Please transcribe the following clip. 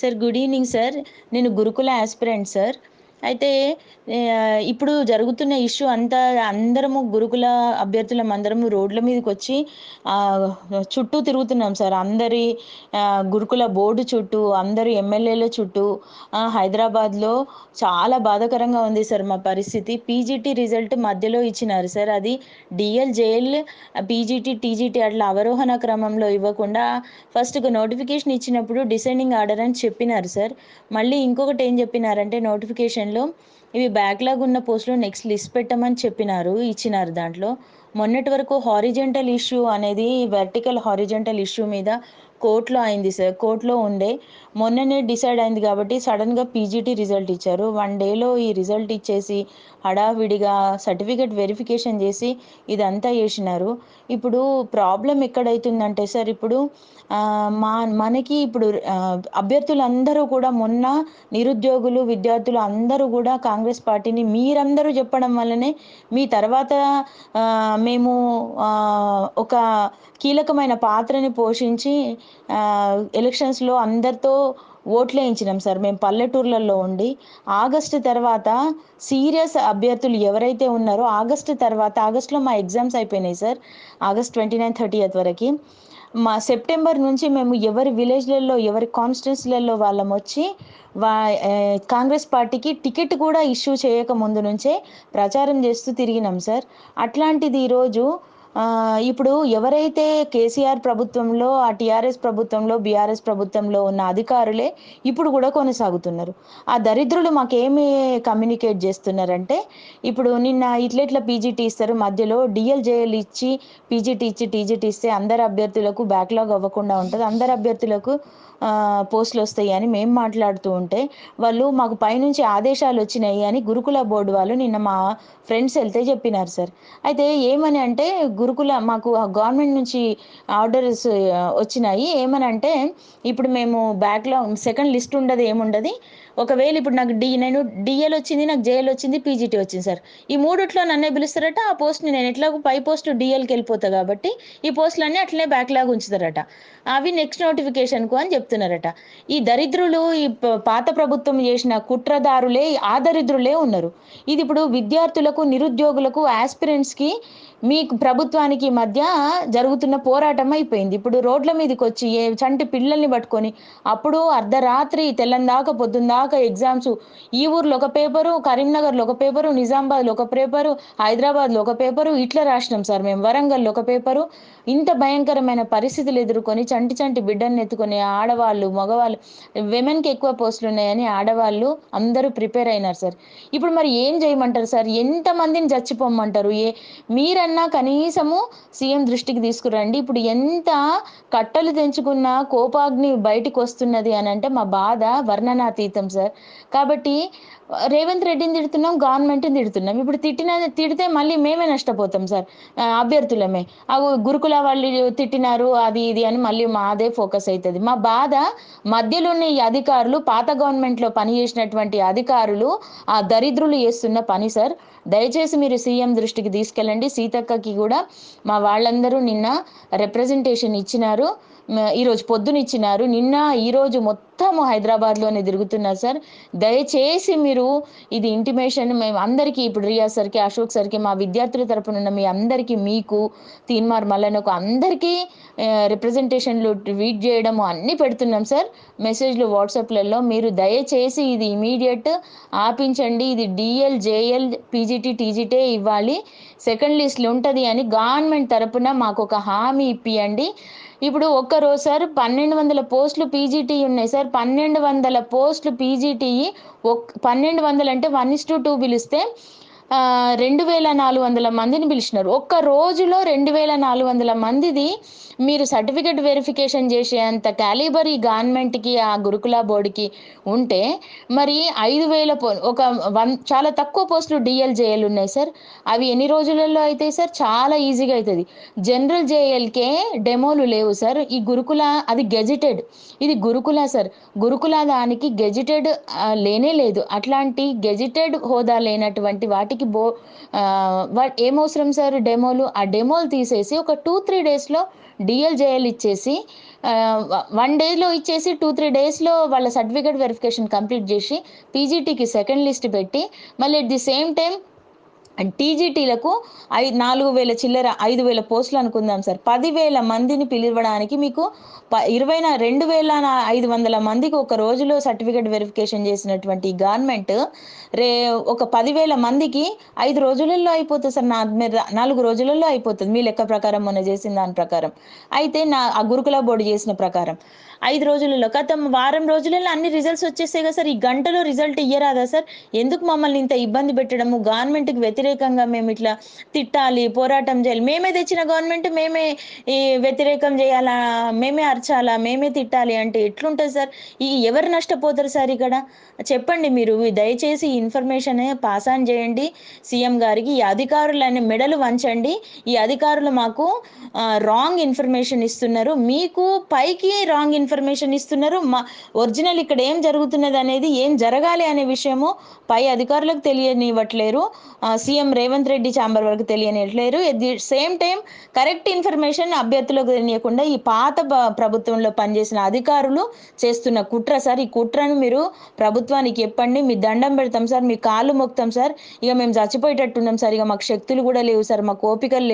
Sir good evening sir. నేను గురుకుల aspirant sir. అయితే ఇప్పుడు జరుగుతున్న ఇష్యూ అంతా అందరము గురుకుల అభ్యర్థులం అందరము రోడ్ల మీదకి వచ్చి చుట్టూ తిరుగుతున్నాం సార్. అందరి గురుకుల బోర్డు చుట్టూ అందరు ఎమ్మెల్యేల చుట్టూ హైదరాబాద్లో చాలా బాధాకరంగా ఉంది సార్ మా పరిస్థితి. పీజీటీ రిజల్ట్ మధ్యలో ఇచ్చినారు సార్. అది డిఎల్ జేఎల్ పీజీటీ టీజీటీ అట్లా అవరోహణ క్రమంలో ఇవ్వకుండా ఫస్ట్ నోటిఫికేషన్ ఇచ్చినప్పుడు డిసైడింగ్ ఆర్డర్ అని చెప్పినారు సార్. మళ్ళీ ఇంకొకటి ఏం చెప్పినారంటే నోటిఫికేషన్ నోటిఫికేషన్లో ఇవి బ్యాక్లాగ్ ఉన్న పోస్టులు నెక్స్ట్ లిస్ట్ పెట్టమని చెప్పినారు ఇచ్చినారు దాంట్లో. మొన్నటి వరకు హారిజెంటల్ ఇష్యూ అనేది వెర్టికల్ హారిజెంటల్ ఇష్యూ మీద కోర్టులో అయింది సార్. కోర్టులో ఉండే మొన్ననే డిసైడ్ అయింది కాబట్టి సడన్గా పీజీటీ రిజల్ట్ ఇచ్చారు. వన్ డేలో ఈ రిజల్ట్ ఇచ్చేసి హడావిడిగా సర్టిఫికేట్ వెరిఫికేషన్ చేసి ఇదంతా చేసినారు. ఇప్పుడు ప్రాబ్లం ఎక్కడైతుందంటే సార్ ఇప్పుడు మా మనకి ఇప్పుడు అభ్యర్థులందరూ కూడా మొన్న నిరుద్యోగులు విద్యార్థులు అందరూ కూడా కాంగ్రెస్ పార్టీని మీరందరూ చెప్పడం వల్లనే మీ తర్వాత మేము ఒక కీలకమైన పాత్రని పోషించి ఎలక్షన్స్లో అందరితో ఓట్లు వేయించినాం సార్. మేము పల్లెటూర్లలో ఉండి ఆగస్టు తర్వాత సీరియస్ అభ్యర్థులు ఎవరైతే ఉన్నారో ఆగస్టు తర్వాత ఆగస్టులో మా ఎగ్జామ్స్ అయిపోయినాయి sir. August twenty nine thirty వరకు. మా సెప్టెంబర్ నుంచి మేము ఎవరి విలేజ్లలో ఎవరి కాన్స్టిట్యున్సీలలో వాళ్ళం వచ్చి వా కాంగ్రెస్ పార్టీకి టికెట్ కూడా ఇష్యూ చేయక ముందు నుంచే ప్రచారం చేస్తూ తిరిగినాం సార్. అట్లాంటిది ఈరోజు ఇప్పుడు ఎవరైతే కేసీఆర్ ప్రభుత్వంలో ఆ టీఆర్ఎస్ ప్రభుత్వంలో బీఆర్ఎస్ ప్రభుత్వంలో ఉన్న అధికారులే ఇప్పుడు కూడా కొనసాగుతున్నారు. ఆ దరిద్రులు మాకేమి కమ్యూనికేట్ చేస్తున్నారంటే ఇప్పుడు నిన్న ఇట్లా ఇట్లా పీజీటీ ఇస్తారు మధ్యలో డిఎల్జేఎల్ ఇచ్చి పీజీటీ ఇచ్చి టీజీటీ ఇస్తే అందరు అభ్యర్థులకు బ్యాక్లాగ్ అవ్వకుండా ఉంటుంది. అందరు అభ్యర్థులకు పోస్టులు వస్తాయి అని మేము మాట్లాడుతూ ఉంటే వాళ్ళు మాకు పైనుంచి ఆదేశాలు వచ్చినాయి అని గురుకుల బోర్డు వాళ్ళు నిన్న మా ఫ్రెండ్స్ వెళ్తే చెప్పినారు సార్. అయితే ఏమని అంటే గురుకుల మాకు గవర్నమెంట్ నుంచి ఆర్డర్స్ వచ్చినాయి. ఏమని అంటే ఇప్పుడు మేము బ్యాక్లాగ్ సెకండ్ లిస్ట్ ఉండదు ఏముండదు. ఒకవేళ ఇప్పుడు నాకు డి నేను డిఎల్ వచ్చింది నాకు జేఎల్ వచ్చింది పీజీటీ వచ్చింది సార్. ఈ మూడిట్లో నన్నే పిలుస్తారట ఆ పోస్ట్ని నేను ఎట్లా పై పోస్ట్ డిఎల్కి వెళ్ళిపోతా కాబట్టి ఈ పోస్టులన్నీ అట్లనే బ్యాక్లాగ్ ఉంచుతారట. అవి నెక్స్ట్ నోటిఫికేషన్కు అని చెప్తున్నారట. ఈ దరిద్రులు ఈ ప- పాత ప్రభుత్వం చేసిన కుట్రదారులే ఆ దరిద్రులే ఉన్నారు. ఇది ఇప్పుడు విద్యార్థులకు నిరుద్యోగులకు ఆస్పిరెంట్స్కి మీకు ప్రభుత్వానికి మధ్య జరుగుతున్న పోరాటం అయిపోయింది. ఇప్పుడు రోడ్ల మీదకి వచ్చి ఏ చంటి పిల్లల్ని పట్టుకొని అప్పుడు అర్ధరాత్రి తెల్లందాకా పొద్దుందాకా ఎగ్జామ్స్. ఈ ఊర్లో ఒక పేపరు కరీంనగర్లో ఒక పేపరు నిజామాబాద్లో ఒక పేపరు హైదరాబాద్లో ఒక పేపరు ఇట్లా రాసినాం సార్ మేము. వరంగల్లో ఒక పేపరు. ఇంత భయంకరమైన పరిస్థితులు ఎదుర్కొని చంటి చంటి బిడ్డని ఎత్తుకొని ఆడవాళ్ళు మగవాళ్ళు విమెన్కి ఎక్కువ పోస్టులు ఉన్నాయని ఆడవాళ్ళు అందరూ ప్రిపేర్ అయినారు సార్. ఇప్పుడు మరి ఏం చేయమంటారు సార్? ఎంతమందిని చచ్చిపోమ్మంటారు? ఏ మీరన్నా కనీసము సీఎం దృష్టికి తీసుకురండి. ఇప్పుడు ఎంత కట్టలు తెంచుకున్న కోపాగ్ని బయటికి వస్తున్నది అని అంటే మా బాధ వర్ణనాతీతం సార్. కాబట్టి రేవంత్ రెడ్డిని తిడుతున్నాం గవర్నమెంట్ని తిడుతున్నాం. ఇప్పుడు తిట్టిన తిడితే మళ్ళీ మేమే నష్టపోతాం సార్. అభ్యర్థులమే. ఆ గురుకుల వాళ్ళు తిట్టినారు అది ఇది అని మళ్ళీ మాదే ఫోకస్ అవుతుంది మా బాధ మధ్యలో ఉన్న ఈ అధికారులు పాత గవర్నమెంట్లో పనిచేసినటువంటి అధికారులు ఆ దరిద్రులు చేస్తున్న పని సార్. దయచేసి మీరు సీఎం దృష్టికి తీసుకెళ్ళండి. సీతక్కకి కూడా మా వాళ్ళందరూ నిన్న రిప్రజెంటేషన్ ఇచ్చినారు. ఈరోజు పొద్దున ఇచ్చినారు. నిన్న ఈరోజు మొత్తం హైదరాబాద్లోనే తిరుగుతున్నారు సార్. దయచేసి మీరు ఇది ఇంటిమేషన్ మేము అందరికీ ఇప్పుడు రియా సార్కి అశోక్ సార్కి మా విద్యార్థుల తరపున ఉన్న మీ అందరికీ మీకు తీన్మార్ మల్లనకు అందరికీ రిప్రజెంటేషన్లు ట్వీట్ చేయడము అన్నీ పెడుతున్నాం సార్. మెసేజ్లు వాట్సాప్లలో మీరు దయచేసి ఇది ఇమీడియట్ ఆపించండి ఇది డిఎల్ జేఎల్ పీజీటీ టీజీటే ఇవ్వాలి. సెకండ్ లిస్ట్లో ఉంటుంది అని గవర్నమెంట్ తరపున మాకు ఒక హామీ ఇప్పియండి. ఇప్పుడు ఒక్క రోజు సార్ పన్నెండు వందల పోస్టులు పీజీటీ ఉన్నాయి సార్. పన్నెండు వందల పోస్టులు పీజీటీ ఒక్ పన్నెండు వందలు అంటే వన్ ఇస్ టు టూ పిలిస్తే రెండు వేల నాలుగు వందల మందిని పిలిచినారు. ఒక్క రోజులో రెండు వేల నాలుగు వందల మందిది మీరు సర్టిఫికెట్ వెరిఫికేషన్ చేసేంత క్యాలిబర్ ఈ గవర్నమెంట్కి ఆ గురుకుల బోర్డుకి ఉంటే మరి ఐదు వేల ఒక వన్ చాలా తక్కువ పోస్టులు డిఎల్ జేఎల్ ఉన్నాయి సార్. అవి ఎన్ని రోజులలో అవుతాయి సార్? చాలా ఈజీగా అవుతుంది జనరల్ జేఎల్కే డెమోలు లేవు సార్. ఈ గురుకుల అది గెజిటెడ్ ఇది గురుకుల సార్. గురుకుల దానికి గెజిటెడ్ లేనే లేదు. అట్లాంటి గెజిటెడ్ హోదా లేనటువంటి వాటికి వాటికి బో ఏమవసరం సార్ డెమోలు? ఆ డెమోలు తీసేసి ఒక టూ త్రీ డేస్లో డిఎల్జేఎల్ ఇచ్చేసి వన్ డేలో ఇచ్చేసి టూ త్రీ డేస్లో వాళ్ళ సర్టిఫికేట్ వెరిఫికేషన్ కంప్లీట్ చేసి పీజీటీకి సెకండ్ లిస్ట్ పెట్టి మళ్ళీ ఎట్ ది సేమ్ టైం టీజీటీలకు ఐ నాలుగు వేల చిల్లర ఐదు వేల పోస్టులు అనుకుందాం సార్. పదివేల మందిని పిలవడానికి మీకు ప ఇరవై రెండు వేల ఐదు వందల మందికి ఒక రోజులో సర్టిఫికేట్ వెరిఫికేషన్ చేసినటువంటి గవర్నమెంట్ రే ఒక పదివేల మందికి ఐదు రోజులలో అయిపోతుంది సార్. నా నాలుగు రోజులలో అయిపోతుంది. మీ లెక్క ప్రకారం మొన్న చేసిన దాని ప్రకారం. అయితే నా ఆ గురుకుల బోర్డు చేసిన ప్రకారం. ఐదు రోజులలో గతం వారం రోజులలో అన్ని రిజల్ట్స్ వచ్చేస్తాయి కదా సార్. ఈ గంటలో రిజల్ట్ ఇయ్యరాదా సార్? ఎందుకు మమ్మల్ని ఇంత ఇబ్బంది పెట్టడము? గవర్నమెంట్కి వ్యతిరేక వ్యతిరేకంగా మేము ఇట్లా తిట్టాలి పోరాటం చేయాలి. మేమే తెచ్చిన గవర్నమెంట్ మేమే ఈ వ్యతిరేకం చేయాలా మేమే అర్చాలా మేమే తిట్టాలి అంటే ఎట్లుంటుంది సార్? ఈ ఎవరు నష్టపోతారు సార్ ఇక్కడ? చెప్పండి మీరు దయచేసి ఈ ఇన్ఫర్మేషన్ పాస్ ఆన్ చేయండి. సీఎం గారికి ఈ అధికారులని మెడలు వంచండి. ఈ అధికారులు మాకు రాంగ్ ఇన్ఫర్మేషన్ ఇస్తున్నారు. మీకు పైకి రాంగ్ ఇన్ఫర్మేషన్ ఇస్తున్నారు. మా ఒరిజినల్ ఇక్కడ ఏం జరుగుతున్నది అనేది ఏం జరగాలి అనే విషయము పై అధికారులకు తెలియనివ్వట్లేరు. సీఎం రేవంత్ రెడ్డి ఛాంబర్ వరకు తెలియనివ్వట్లేరు at the same time correct information అభ్యర్థులకు తెలియకుండా ఈ పాత ప్రభుత్వంలో పనిచేసిన అధికారులు చేస్తున్న కుట్ర సార్. ఈ కుట్రను మీరు ప్రభుత్వానికి చెప్పండి మీ దండం పెడతాం సార్. మీ కాళ్ళు మొక్తాం సార్. ఇక మేము చచ్చిపోయేటట్టున్నాం సార్. ఇక మాకు శక్తులు కూడా లేవు సార్. మాకు ఓపికలు లేవు.